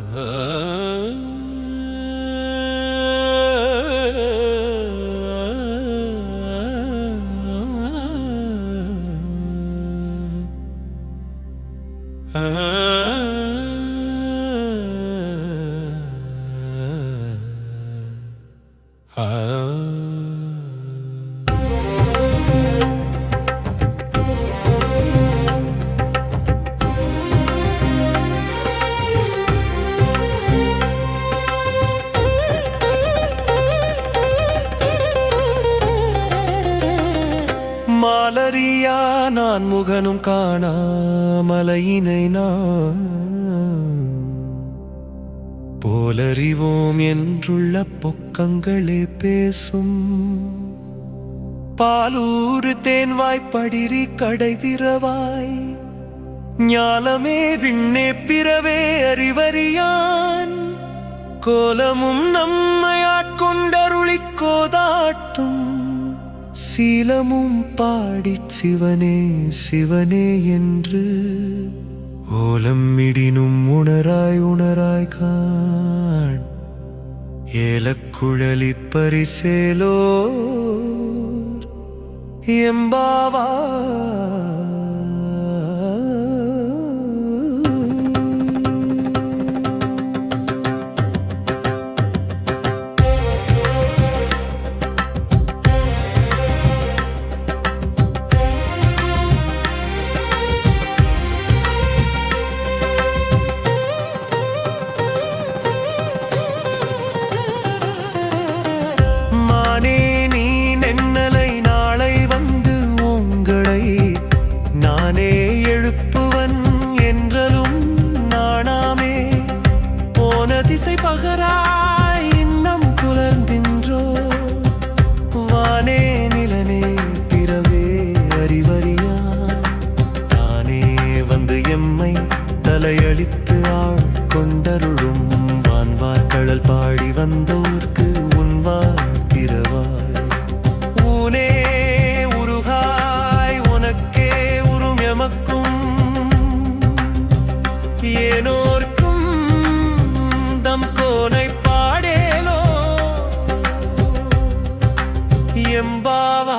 Ah. மாலரியா நான் முகனும் காணாமலையினை நான் போலறிவோம் என்றுள்ள பொக்கங்களே பேசும். பாலூறு தேன்வாய் படிரி கடை திறவாய். ஞாலமே விண்ணே பிறவே அறிவறியான். கோலமும் நம்மை ஆட்கொண்டருளிக் கோதாட்டும். சீலமும் பாடி சிவனே சிவனே என்று ஓலம் இடினும் உணராய் உணராய் காண். ஏலக்குழலி பரிசேலோ எம்பாவா தலையளித்து ஆள் கொண்டருளும். வான்வார் கடல் பாடி வந்தோர்க்கு உன்வார் பாடேலோ எம்பாவா